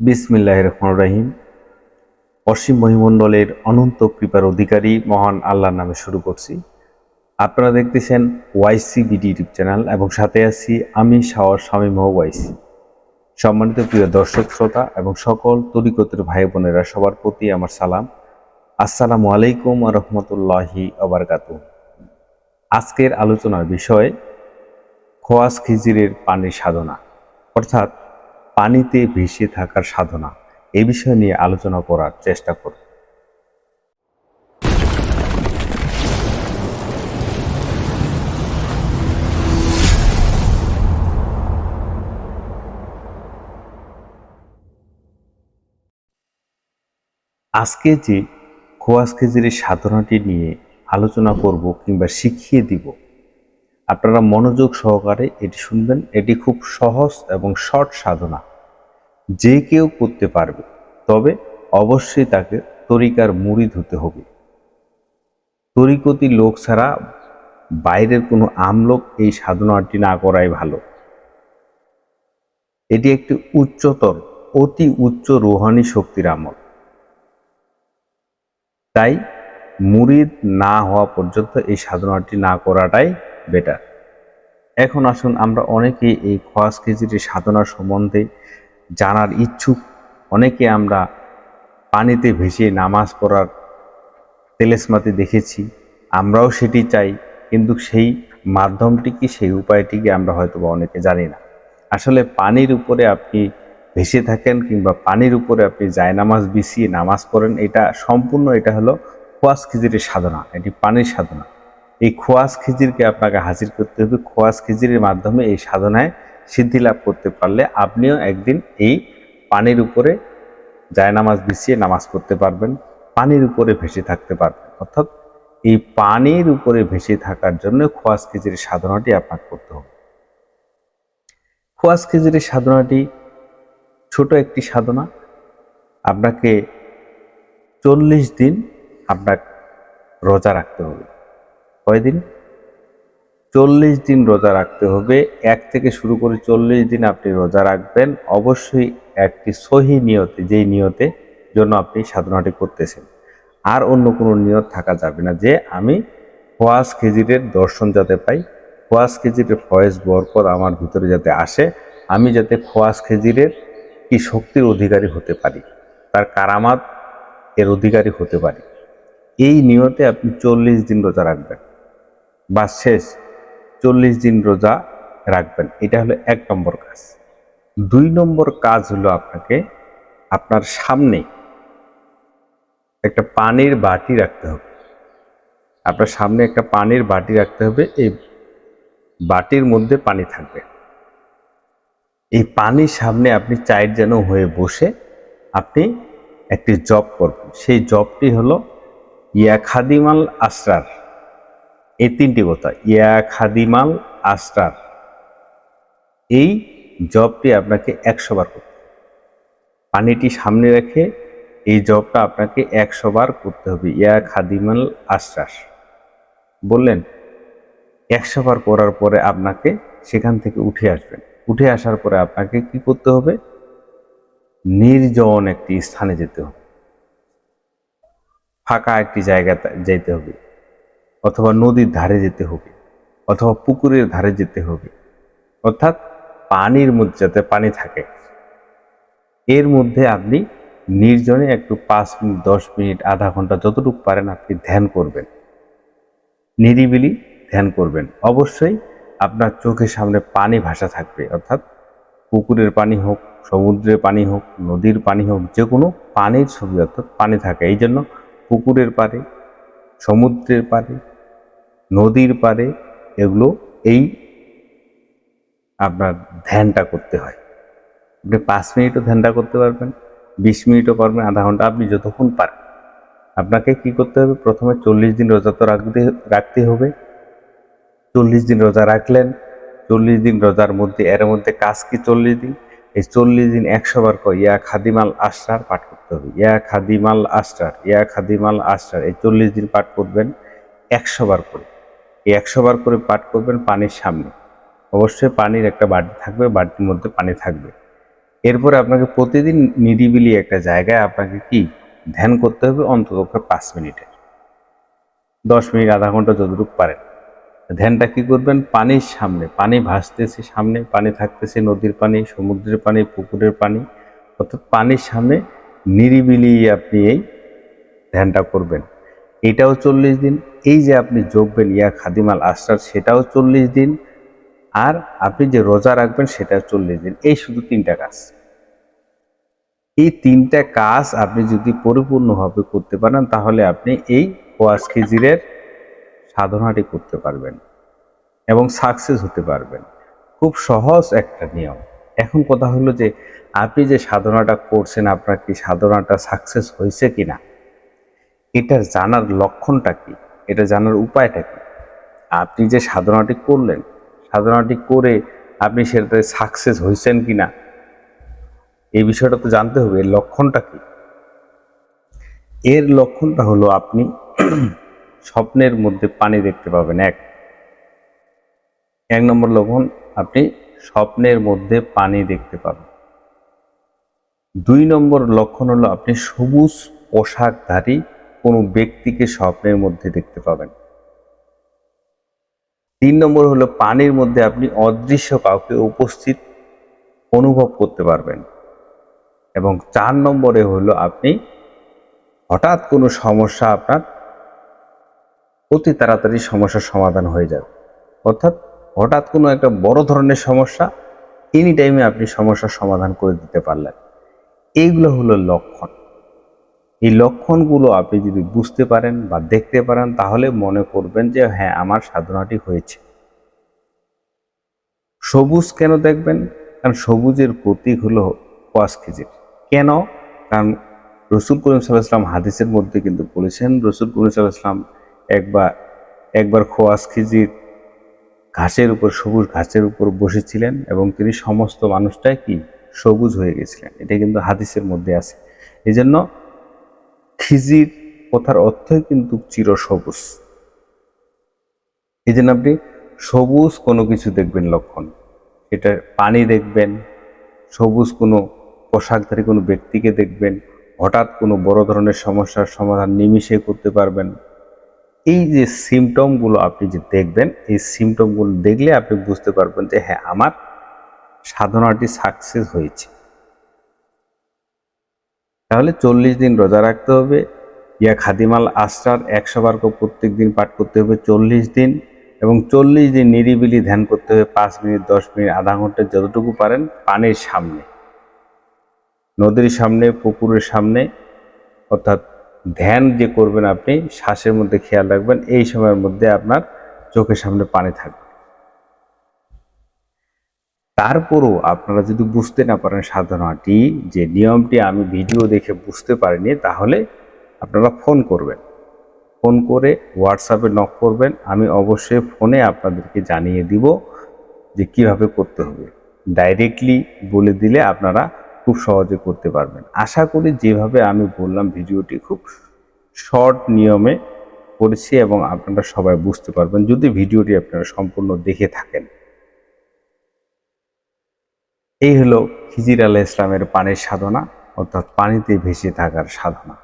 বিসমিল্লাহ রহমান রাহিম। অসীম মহিমণ্ডলের অনন্ত কৃপার অধিকারী মহান আল্লাহর নামে শুরু করছি। আপনারা দেখতেছেন ওয়াইসি বিডি ইউটিউব চ্যানেল এবং সাথে আছি আমি শাওয়ার স্বামী মহ ওয়াইসি সম্মানিত প্রিয় দর্শক, শ্রোতা এবং সকল তরিকতের ভাই বোনেরা, সবার প্রতি আমার সালাম। আসসালামু আলাইকুম রহমতুল্লাহি আবরকাতু আজকের আলোচনার বিষয় খোয়াস খিজিরের পানির সাধনা। অর্থাৎ পানিতে ভেসে থাকার সাধনা। এ বিষয় নিয়ে আলোচনা করার চেষ্টা করব। আজকে যে খোয়াস খেজুরের সাধনাটি নিয়ে আলোচনা করব কিংবা শিখিয়ে দিব, আপনারা মনোযোগ সহকারে এটি শুনবেন। এটি খুব সহজ এবং শর্ট সাধনা। যে কেউ করতে পারবে, তবে অবশ্যই তাকে তরিকার মুড়ি ধুতে হবে। তরিকতি লোক ছাড়া বাইরের কোনো আমলোক এই সাধনাটি না করাই ভালো। এটি একটি উচ্চতর, অতি উচ্চ রোহানি শক্তির আমল। তাই মুরিদ না হওয়া পর্যন্ত এই সাধনাটি না করাটাই বেটার এখন আসুন আমরা অনেকেই এই খোয়াস খিচুড়ি সাধনা সম্বন্ধে জানার ইচ্ছুক। অনেকে আমরা পানিতে ভেসে নামাজ পড়ার তেলেসমাতি দেখেছি। আমরাও সেটি চাই, কিন্তু সেই মাধ্যমটি কি, সেই উপায়টি কি আমরা হয়তো অনেকে জানি না। আসলে পানির উপরে আপনি ভেসে থাকেন কিংবা পানির উপরে আপনি জায়নামাজ বিছিয়ে নামাজ পড়েন, এটা সম্পূর্ণ এটা হলো খোয়াস খিজিরের সাধনা, এটি পানির সাধনা। এই খোয়াস খিজিরকে আপনাকে হাজির করতে হবে। খোয়াস খিজিরের মাধ্যমে এই সাধনায় সিদ্ধি লাভ করতে পারলে আপনিও একদিন এই পানির উপরে জায়নামাজ বিছিয়ে নামাজ পড়তে পারবেন, পানির উপরে ভেসে থাকতে পারবেন। অর্থাৎ এই পানির উপরে ভেসে থাকার জন্য খোয়াস খিজিরের সাধনাটি আপনাকে করতে হবে। খোয়াস খিজিরের সাধনাটি ছোট একটি সাধনা। আপনাকে চল্লিশ দিন আপনার রোজা রাখতে হবে। কয়দিন? চল্লিশ দিন রোজা রাখতে হবে। এক থেকে শুরু করে চল্লিশ দিন আপনি রোজা রাখবেন। অবশ্যই একটি সহি নিয়তে, যেই নিয়তে জন্য আপনি সাধনাটি করতেছেন। আর অন্য কোনো নিয়ত থাকা যাবে না যে আমি খোয়াস খেজিরের দর্শন যাতে পাই খোয়াস খেজিরের ফয়েজ বরকত আমার ভিতরে যাতে আসে, আমি যাতে খোয়াস খেজিরের কি শক্তির অধিকারী হতে পারি, তার কারামাত এর অধিকারী হতে পারি। এই নিয়তে আপনি চল্লিশ দিন রোজা রাখবেন। বা শেষ। চল্লিশ দিন রোজা রাখবেন। এটা হলো এক নম্বর কাজ। দুই নম্বর কাজ হলো আপনাকে আপনার সামনে একটা পানির বাটি রাখতে হবে। আপনার সামনে একটা পানির বাটি রাখতে হবে। এই বাটির মধ্যে পানি থাকবে। এই পানির সামনে আপনি চায়ের যেন হয়ে বসে আপনি একটি জব করবেন। সেই জবটি হলো ইয়া খাদিমাল আসরার। এই তিনটি কথা, ইয়া খাদিমাল আসরার এই জবটি আপনাকে একশো বার করতে পানিটি সামনে রেখে এই জবটা আপনাকে একশো বার করতে হবে, ইয়া খাদিমাল আশ্বাস বললেন, একশো বার করার পরে আপনাকে সেখান থেকে উঠে আসবেন। উঠে আসার পরে আপনাকে কি করতে হবে? নির্জন একটি স্থানে যেতে হবে। ফাঁকা একটি জায়গাতে যেতে হবে। অথবা নদীর ধারে যেতে হবে, অথবা পুকুরের ধারে যেতে হবে। অর্থাৎ পানির মধ্যে যাতে পানি থাকে। এর মধ্যে আপনি নির্জনে একটু পাঁচ মিনিট, দশ মিনিট, আধা ঘণ্টা যতটুকু পারেন আপনি ধ্যান করবেন। নিরিবিলি ধ্যান করবেন। অবশ্যই আপনার চোখের সামনে পানি ভাসা থাকবে, অর্থাৎ পুকুরের পানি হোক, সমুদ্রের পানি হোক, নদীর পানি হোক যে কোনো পানির ছবি অর্থাৎ পানি থাকে। এই জন্য পুকুরের পারে সমুদ্রের পারে নদীর পারে এগুলো এই আপনার ধ্যানটা করতে হয়। আপনি পাঁচ মিনিটও ধ্যানটা করতে পারবেন, বিশ মিনিটও পারবেন, আধা ঘণ্টা আপনি যতক্ষণ পারেন। আপনাকে কি করতে হবে? প্রথমে চল্লিশ দিন রোজা তো রাখতে রাখতে হবে। চল্লিশ দিন রোজা রাখলেন, চল্লিশ দিন রোজার মধ্যে, এর মধ্যে কাজ কি চল্লিশ দিন? এই চল্লিশ দিন একশো বার করে ইয়া খাদিমাল আশ্রার পাঠ করতে হবে। ইয়া খাদিমাল আশ্রার, ইয়া খাদিমাল আশ্রার। এই চল্লিশ দিন পাঠ করবেন, একশো বার করে। এই একশো বার করে পাঠ করবেন পানির সামনে। অবশ্যই পানির একটা বাটি থাকবে, বাটির মধ্যে পানি থাকবে। এরপরে আপনাকে প্রতিদিন নিরিবিলি একটা জায়গায় আপনাকে কি? ধ্যান করতে হবে অন্ততপক্ষে পাঁচ মিনিটের। দশ মিনিট, আধা ঘণ্টা যতটুকু পারেন। ধ্যানটা কি করবেন? পানির সামনে, পানি ভাসতেছে সামনে, পানি থাকতেছে নদীর পানি, সমুদ্রের পানি, পুকুরের পানি। অর্থাৎ পানির সামনে নিরিবিলি আপনি এই ধ্যানটা করবেন। এটাও চল্লিশ দিন। এই যে আপনি যোগবেন ইয়া খাদিমাল আস্টার সেটাও চল্লিশ দিন। আর আপনি যে রোজা রাখবেন, সেটাও চল্লিশ দিন। এই শুধু তিনটা কাজ। এই তিনটা কাজ আপনি যদি পরিপূর্ণভাবে করতে পারেন, তাহলে আপনি এই ওয়াজ খিজিরের সাধনাটি করতে পারবেন এবং সাকসেস হতে পারবেন। খুব সহজ একটা নিয়ম। এখন কথা হলো যে, আপনি যে সাধনাটা করছেন, আপনার কি সাধনাটা সাকসেস হয়েছে কি না এটা জানার লক্ষণটা কি? এটা জানার উপায়টা কি? আপনি যে সাধনাটি করলেন, সাধনাটি করে আপনি সেটাতে সাকসেস হয়েছেন কিনা? এই বিষয়টা তো জানতে হবে। এর লক্ষণটা কি? এর লক্ষণটা হলো আপনি স্বপ্নের মধ্যে পানি দেখতে পাবেন, এক। এক নম্বর লক্ষণ, আপনি স্বপ্নের মধ্যে পানি দেখতে পাবেন। দুই নম্বর লক্ষণ হলো আপনি সবুজ পোশাকধারী কোনো ব্যক্তিকে স্বপ্নের মধ্যে দেখতে পাবেন। তিন নম্বর হলো পানির মধ্যে আপনি অদৃশ্য কাউকে উপস্থিত অনুভব করতে পারবেন। এবং চার নম্বরে হলো আপনি হঠাৎ কোনো সমস্যা আপনার অতি তাড়াতাড়ি সমস্যার সমাধান হয়ে যাবে অর্থাৎ হঠাৎ কোনো একটা বড় ধরনের সমস্যা এনি টাইমে আপনি সমস্যার সমাধান করে দিতে পারলেন। এইগুলো হলো লক্ষণ। এই লক্ষণগুলো আপনি যদি বুঝতে পারেন বা দেখতে পারেন, তাহলে মনে করবেন যে হ্যাঁ আমার সাধনাটি হয়েছে। সবুজ কেন দেখবেন? কারণ সবুজের প্রতীক হলো কোয়াস খিজির কেন? কারণ রসুল করিম সাল্লাহাম হাদিসের মধ্যে কিন্তু বলেছেন, রসুল করিম সাল্লাহাম একবার একবার খোয়াস খিজির ঘাসের উপর, সবুজ ঘাসের উপর বসেছিলেন এবং তিনি সমস্ত মানুষটাই কি? সবুজ হয়ে গেছিলেন। এটা কিন্তু হাদিসের মধ্যে আছে। এই জন্য খিজির কথার অর্থই কিন্তু চির সবুজ। এই জন্য আপনি সবুজ কোনো কিছু দেখবেন লক্ষণ। সেটা পানি দেখবেন, সবুজ কোনো পোশাকধারী কোনো ব্যক্তিকে দেখবেন, হঠাৎ কোনো বড় ধরনের সমস্যার সমাধান নিমিশে করতে পারবেন। এই যে সিমটমগুলো আপনি যে দেখবেন, এই সিমটমগুলো দেখলে আপনি বুঝতে পারবেন যে হ্যাঁ আমার সাধনাটি সাকসেস হয়েছে। তাহলে চল্লিশ দিন রোজা রাখতে হবে, ইয়া খাদিমাল আস্টার একশো বার প্রত্যেক দিন পাঠ করতে হবে চল্লিশ দিন এবং চল্লিশ দিন নিরিবিলি ধ্যান করতে হবে, পাঁচ মিনিট, দশ মিনিট, আধা ঘণ্টা যতটুকু পারেন পানির সামনে, নদীর সামনে, পুকুরের সামনে, অর্থাৎ ধ্যান যে করবেন আপনি, শ্বাসের মধ্যে খেয়াল রাখবেন, এই সময়ের মধ্যে আপনার চোখের সামনে পানি থাকবে। তারপরও আপনারা যদি বুঝতে না পারেন সাধনাটি, যে নিয়মটি আমি ভিডিও দেখে বুঝতে পারিনি, তাহলে আপনারা ফোন করবেন। ফোন করে হোয়াটসঅ্যাপে নক করবেন, আমি অবশ্যই ফোনে আপনাদেরকে জানিয়ে দিব যে কীভাবে করতে হবে। ডাইরেক্টলি বলে দিলে আপনারা খুব সহজে করতে পারবেন। আশা করি যেভাবে আমি বললাম ভিডিওটি খুব শর্ট নিয়মে করেছি এবং আপনারা সবাই বুঝতে পারবেন যদি ভিডিওটি আপনারা সম্পূর্ণ দেখে থাকেন। এই হলো খিজির আলাহ ইসলামের পানির সাধনা, অর্থাৎ পানিতে ভেসে থাকার সাধনা।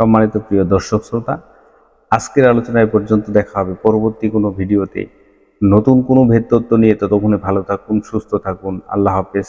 সম্মানিত প্রিয় দর্শক শ্রোতা, আজকের আলোচনায় পর্যন্ত দেখা হবে। পরবর্তী কোনো ভিডিওতে নতুন কোনো ভেদ ভেদতত্ত্ব নিয়ে। ততক্ষণে ভালো থাকুন, সুস্থ থাকুন। আল্লাহ হাফেজ।